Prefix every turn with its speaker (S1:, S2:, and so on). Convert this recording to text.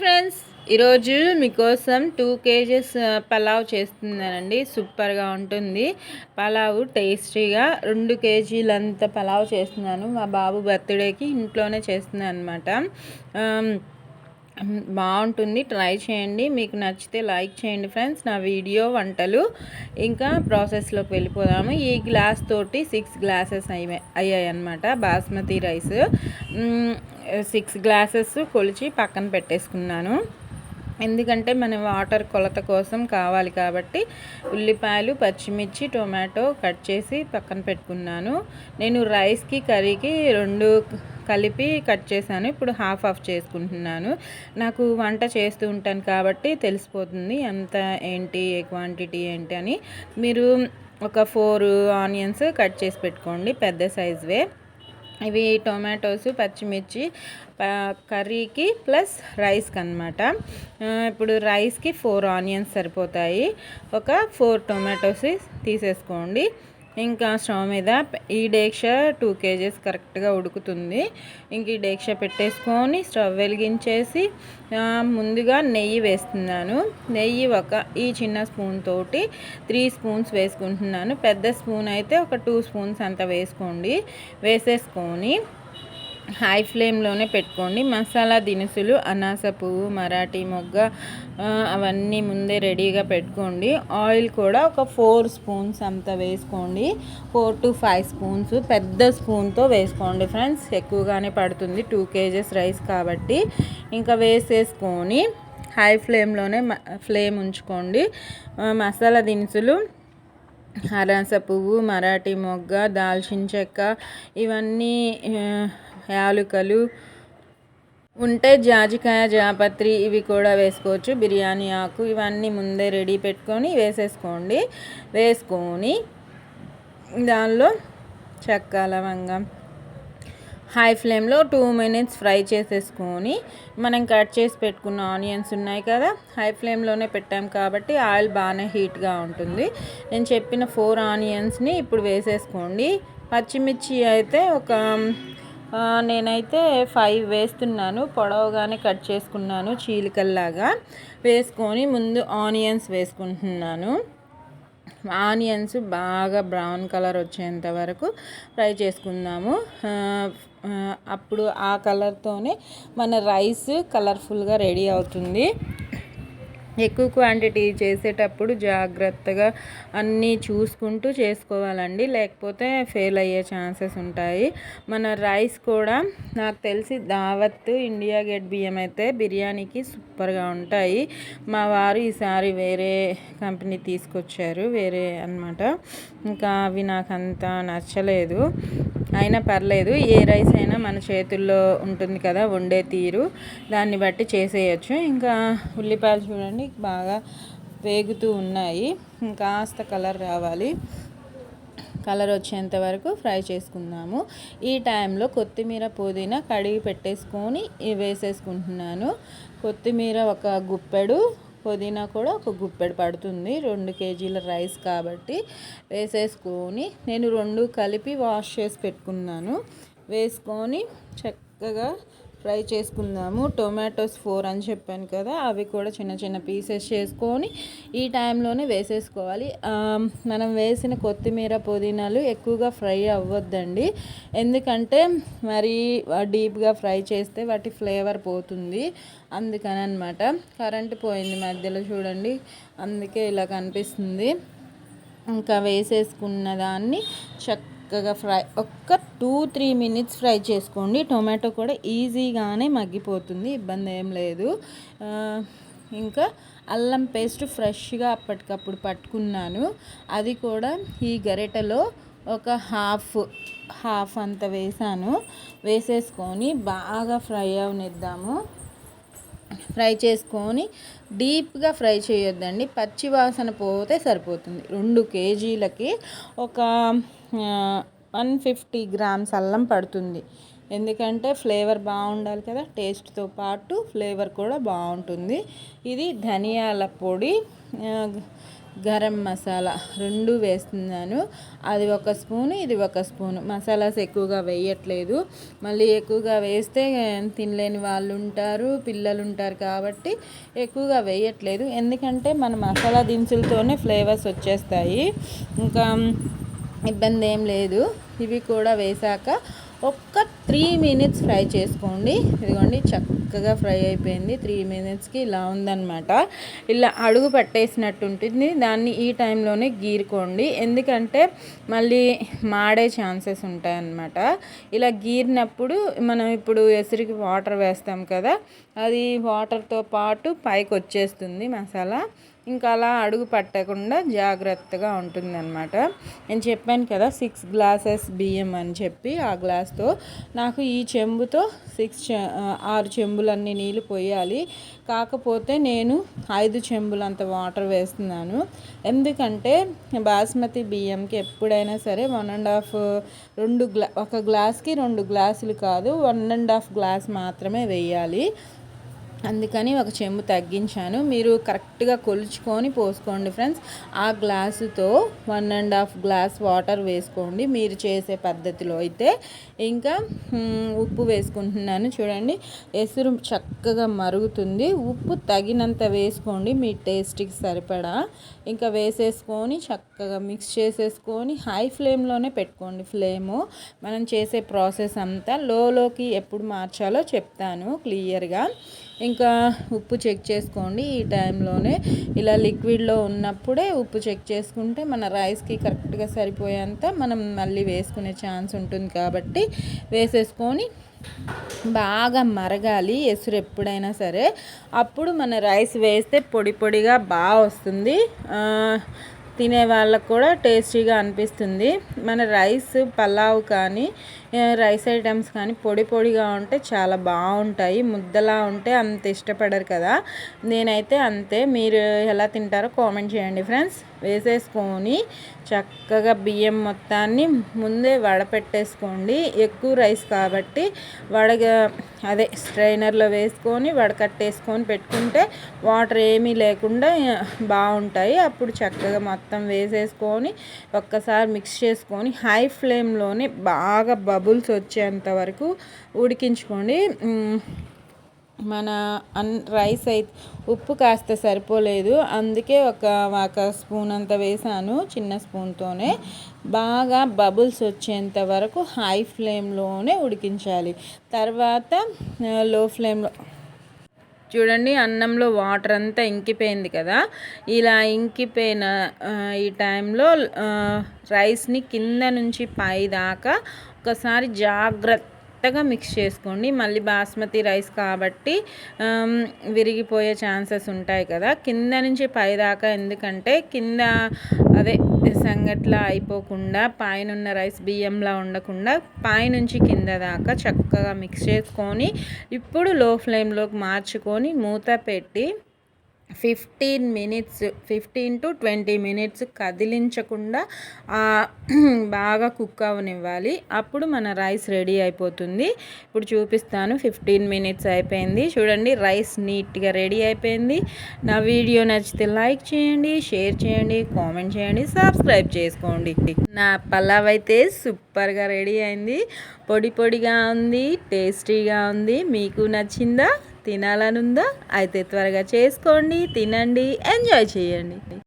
S1: Friends ఈరోజు మీకోసం two kgs pulao చేస్తున్నానండి. సూపర్గా ఉంటుంది. పలావ్ టేస్టీగా రెండు కేజీలంత పలావ్ చేస్తున్నాను. మా బాబు బర్త్డేకి ఇంట్లోనే చేస్తున్నాను అనమాట బాగుంటుంది. ట్రై చేయండి. మీకు నచ్చితే లైక్ చేయండి ఫ్రెండ్స్ నా వీడియో వంటలు. ఇంకా ప్రాసెస్లోకి వెళ్ళిపోదాము. ఈ గ్లాస్ తోటి సిక్స్ గ్లాసెస్ అయ్యాయి అయ్యాయి అనమాట బాస్మతి రైస్ సిక్స్ గ్లాసెస్ కొలిచి పక్కన పెట్టేసుకున్నాను. ఎందుకంటే మనం వాటర్ కొలత కోసం కావాలి కాబట్టి ఉల్లిపాయలు పచ్చిమిర్చి టొమాటో కట్ చేసి పక్కన పెట్టుకున్నాను. నేను రైస్కి కర్రీకి రెండు కలిపి కట్ చేశాను. ఇప్పుడు హాఫ్ ఆఫ్ చేసుకుంటున్నాను. నాకు వంట చేస్తూ ఉంటాను కాబట్టి తెలిసిపోతుంది ఎంత ఏంటి క్వాంటిటీ ఏంటి అని. మీరు ఒక ఫోర్ ఆనియన్స్ కట్ చేసి పెట్టుకోండి పెద్ద సైజువే. ఇవి టొమాటోస్ పచ్చిమిర్చి కర్రీకి ప్లస్ రైస్కి అనమాట ఇప్పుడు రైస్కి ఫోర్ ఆనియన్స్ సరిపోతాయి. ఒక ఫోర్ టొమాటోస్ తీసేసుకోండి. ఇంకా స్టవ్ మీద ఈ డేక్ష టూ కేజెస్ కరెక్ట్గా ఉడుకుతుంది. ఇంక ఈ డేక్ష పెట్టేసుకొని స్టవ్ వెలిగించేసి ముందుగా నెయ్యి వేస్తున్నాను. నెయ్యి ఒక ఈ చిన్న స్పూన్ తోటి త్రీ స్పూన్స్ వేసుకుంటున్నాను. పెద్ద స్పూన్ అయితే ఒక టూ స్పూన్స్ అంత వేసుకోండి. వేసేసుకొని హై ఫ్లేమ్లోనే పెట్టుకోండి. మసాలా దినుసులు అనాస పువ్వు మరాఠీ మొగ్గ అవన్నీ ముందే రెడీగా పెట్టుకోండి. ఆయిల్ కూడా ఒక ఫోర్ స్పూన్స్ అంత వేసుకోండి. ఫోర్ టు ఫైవ్ స్పూన్స్ పెద్ద స్పూన్తో వేసుకోండి ఫ్రెండ్స్. ఎక్కువగానే పడుతుంది. టూ కేజెస్ రైస్ కాబట్టి ఇంకా వేసేసుకొని హై ఫ్లేమ్లోనే ఫ్లేమ్ ఉంచుకోండి. మసాలా దినుసులు అరాస పువ్వు మరాఠీ మొగ్గ దాల్చిన చెక్క ఇవన్నీ యాలుకలు ఉంటే జాజికాయ జాపత్రి ఇవి కూడా వేసుకోవచ్చు. బిర్యానీ ఆకు ఇవన్నీ ముందే రెడీ పెట్టుకొని వేసేసుకోండి. వేసుకొని దానిలో చెక్క లవంగం హై ఫ్లేమ్లో టూ మినిట్స్ ఫ్రై చేసేసుకొని మనం కట్ చేసి పెట్టుకున్న ఆనియన్స్ ఉన్నాయి కదా హై ఫ్లేమ్లోనే పెట్టాం కాబట్టి ఆయిల్ బాగానే హీట్గా ఉంటుంది. నేను చెప్పిన ఫోర్ ఆనియన్స్ని ఇప్పుడు వేసేసుకోండి. పచ్చిమిర్చి అయితే ఒక నేనైతే ఫైవ్ వేస్తున్నాను. పొడవుగానే కట్ చేసుకున్నాను చీలికల్లాగా. వేసుకొని ముందు ఆనియన్స్ వేసుకుంటున్నాను. ఆనియన్స్ బాగా బ్రౌన్ కలర్ వచ్చేంత వరకు ఫ్రై చేసుకుందాము. అప్పుడు ఆ కలర్తోనే మన రైస్ కలర్ఫుల్గా రెడీ అవుతుంది. ఎక్కువ క్వాంటిటీ చేసేటప్పుడు జాగ్రత్తగా అన్నీ చూసుకుంటూ చేసుకోవాలండి. లేకపోతే ఫెయిల్ అయ్యే ఛాన్సెస్ ఉంటాయి. మన రైస్ కూడా నాకు తెలిసి దావత్ ఇండియా గేట్ బియ్యం అయితే బిర్యానీకి సూపర్గా ఉంటాయి. మా వారు ఈసారి వేరే కంపెనీ తీసుకొచ్చారు. వేరే అనమాట ఇంకా అవి నాకు అంత నచ్చలేదు. అయినా పర్లేదు. ఏ రైస్ అయినా మన చేతుల్లో ఉంటుంది కదా వండే తీరు. దాన్ని బట్టి చేసేయచ్చు. ఇంకా ఉల్లిపాయలు చూడండి బాగా వేగుతూ ఉన్నాయి. కాస్త కలర్ రావాలి. కలర్ వచ్చేంత వరకు ఫ్రై చేసుకుందాము. ఈ టైంలో కొత్తిమీర పుదీనా కడిగి పెట్టేసుకొని వేసేసుకుంటున్నాను. కొత్తిమీర ఒక గుప్పెడు పుదీనా కూడా ఒక గుప్పెడు పడుతుంది. రెండు కేజీల రైస్ కాబట్టి వేసేసుకొని నేను రెండు కలిపి వాష్ చేసి పెట్టుకున్నాను. వేసుకొని చక్కగా ఫ్రై చేసుకుందాము. టొమాటోస్ ఫోర్ అని చెప్పాను కదా అవి కూడా చిన్న చిన్న పీసెస్ చేసుకొని ఈ టైంలోనే వేసేసుకోవాలి. మనం వేసిన కొత్తిమీర పుదీనాలు ఎక్కువగా ఫ్రై అవ్వద్దండి. ఎందుకంటే మరి డీప్గా ఫ్రై చేస్తే వాటి ఫ్లేవర్ పోతుంది. అందుకని అనమాట కరెంట్ పోయింది మధ్యలో చూడండి. అందుకే ఇలా కనిపిస్తుంది. ఇంకా వేసేసుకున్న దాన్ని చక్క చక్కగా ఫ్రై ఒక్క టూ త్రీ మినిట్స్ ఫ్రై చేసుకోండి. టొమాటో కూడా ఈజీగానే మగ్గిపోతుంది ఇబ్బంది ఏం లేదు. ఇంకా అల్లం పేస్ట్ ఫ్రెష్గా అప్పటికప్పుడు పట్టుకున్నాను. అది కూడా ఈ గరిటెలో ఒక హాఫ్ హాఫ్ అంత వేసాను. వేసేసుకొని బాగా ఫ్రై అవనిద్దాము. ఫ్రై చేసుకొని డీప్గా ఫ్రై చేయొద్దండి. పచ్చి వాసన పోతే సరిపోతుంది. రెండు కేజీలకి ఒక వన్ ఫిఫ్టీ గ్రామ్స్ అల్లం పడుతుంది. ఎందుకంటే ఫ్లేవర్ బాగుండాలి కదా టేస్ట్తో పాటు ఫ్లేవర్ కూడా బాగుంటుంది. ఇది ధనియాల పొడి గరం మసాలా రెండు వేస్తున్నాను. అది ఒక స్పూన్ ఇది ఒక స్పూన్. మసాలాస్ ఎక్కువగా వేయట్లేదు. మళ్ళీ ఎక్కువగా వేస్తే తినలేని వాళ్ళు ఉంటారు పిల్లలు ఉంటారు కాబట్టి ఎక్కువగా వేయట్లేదు. ఎందుకంటే మన మసాలా దినుసులతోనే ఫ్లేవర్స్ వచ్చేస్తాయి. ఇంకా ఇబ్బంది ఏం లేదు. ఇవి కూడా వేసాక ఒక్క త్రీ మినిట్స్ ఫ్రై చేసుకోండి. ఇదిగోండి చక్కగా ఫ్రై అయిపోయింది. త్రీ మినిట్స్కి ఇలా ఉందన్నమాట. ఇలా అడుగు పట్టేసినట్టు ఉంటుంది. దాన్ని ఈ టైంలోనే గీరుకోండి. ఎందుకంటే మళ్ళీ మాడే ఛాన్సెస్ ఉంటాయన్నమాట. ఇలా గీరినప్పుడు మనం ఇప్పుడు ఎసురికి వాటర్ వేస్తాం కదా అది వాటర్తో పాటు పైకి వచ్చేస్తుంది మసాలా. ఇంకా అలా అడుగు పట్టకుండా జాగ్రత్తగా ఉంటుందన్నమాట. నేను చెప్పాను కదా సిక్స్ గ్లాసెస్ బియ్యం అని చెప్పి ఆ గ్లాస్తో నాకు ఈ చెంబుతో సిక్స్ ఆరు చెంబులన్నీ నీళ్ళు పోయాలి. కాకపోతే నేను ఐదు చెంబులంత వాటర్ వేస్తున్నాను. ఎందుకంటే బాస్మతి బియ్యంకి ఎప్పుడైనా సరే వన్ అండ్ హాఫ్ రెండు గ్లా ఒక గ్లాస్కి రెండు గ్లాసులు కాదు వన్ అండ్ హాఫ్ గ్లాస్ మాత్రమే వేయాలి. అందుకని ఒక చెంబు తగ్గించాను. మీరు కరెక్ట్గా కొలుచుకొని పోసుకోండి ఫ్రెండ్స్. ఆ గ్లాసుతో one and half glass water వేసుకోండి. మీరు చేసే పద్ధతిలో అయితే. ఇంకా ఉప్పు వేసుకుంటున్నాను. చూడండి ఎసురు చక్కగా మరుగుతుంది. ఉప్పు తగినంత వేసుకోండి. మీ టేస్ట్కి సరిపడా. ఇంకా వేసేసుకొని చక్కగా మిక్స్ చేసేసుకొని హై ఫ్లేమ్లోనే పెట్టుకోండి ఫ్లేము. మనం చేసే ప్రాసెస్ అంతా లోలోకి ఎప్పుడు మార్చాలో చెప్తాను క్లియర్గా. ఇంకా ఉప్పు చెక్ చేసుకోండి ఈ టైంలోనే. ఇలా లిక్విడ్లో ఉన్నప్పుడే ఉప్పు చెక్ చేసుకుంటే మన రైస్కి కరెక్ట్గా సరిపోయేంత మనం మళ్ళీ వేసుకునే ఛాన్స్ ఉంటుంది కాబట్టి వేసేసుకొని బాగా మరగాలి ఎసురు ఎప్పుడైనా సరే. అప్పుడు మన రైస్ వేస్తే పొడి పొడిగా బాగా వస్తుంది. తినే వాళ్ళకు కూడా టేస్టీగా అనిపిస్తుంది. మన రైస్ పలావ్ కానీ రైస్ ఐటమ్స్ కానీ పొడి పొడిగా ఉంటే చాలా బాగుంటాయి. ముద్దలా ఉంటే అంత ఇష్టపడరు కదా. నేనైతే అంతే. మీరు ఎలా తింటారో కామెంట్ చేయండి ఫ్రెండ్స్. వేసేసుకొని చక్కగా బియ్యం మొత్తాన్ని ముందే వడపెట్టేసుకోండి. ఎక్కువ రైస్ కాబట్టి వడగ అదే స్ట్రైనర్లో వేసుకొని వడకట్టేసుకొని పెట్టుకుంటే వాటర్ ఏమీ లేకుండా బాగుంటాయి. అప్పుడు చక్కగా మొత్తం వేసేసుకొని ఒక్కసారి మిక్స్ చేసుకొని హై ఫ్లేమ్లోనే బాగా బబుల్స్ వచ్చేంత వరకు ఉడికించుకోండి. మన అన్ రైస్ అయితే ఉప్పు కాస్త సరిపోలేదు. అందుకే ఒక ఒక స్పూన్ అంత వేసాను చిన్న స్పూన్తోనే బాగా బబుల్స్ వచ్చేంత వరకు హై ఫ్లేమ్లోనే ఉడికించాలి. తర్వాత లో ఫ్లేమ్లో చూడండి అన్నంలో వాటర్ అంతా ఇంకిపోయింది కదా. ఇలా ఇంకిపోయిన ఈ టైంలో రైస్ని కింద నుంచి పై దాకా ఒకసారి జాగ్రత్త మెత్తగా మిక్స్ చేసుకోండి. మళ్ళీ బాస్మతి రైస్ కాబట్టి విరిగిపోయే ఛాన్సెస్ ఉంటాయి కదా. కింద నుంచి పైదాకా ఎందుకంటే కింద అదే సంగట్లా అయిపోకుండా పైన ఉన్న రైస్ బియ్యంలా ఉండకుండా పైనుంచి కింద దాకా చక్కగా మిక్స్ చేసుకొని ఇప్పుడు లో ఫ్లేమ్లోకి మార్చుకొని మూత పెట్టి fifteen minutes fifteen to twenty minutes కదిలించకుండా బాగా కుక్ అవనివ్వాలి. అప్పుడు మన రైస్ రెడీ అయిపోతుంది. ఇప్పుడు చూపిస్తాను. ఫిఫ్టీన్ మినిట్స్ అయిపోయింది. చూడండి రైస్ నీట్గా రెడీ అయిపోయింది. నా వీడియో నచ్చితే లైక్ చేయండి షేర్ చేయండి కామెంట్ చేయండి సబ్స్క్రైబ్ చేసుకోండి. నా పలావ్ అయితే సూపర్గా రెడీ అయింది. పొడి పొడిగా ఉంది టేస్టీగా ఉంది. మీకు నచ్చిందా? తినాలనుందా? అయితే త్వరగా చేసుకోండి తినండి ఎంజాయ్ చేయండి.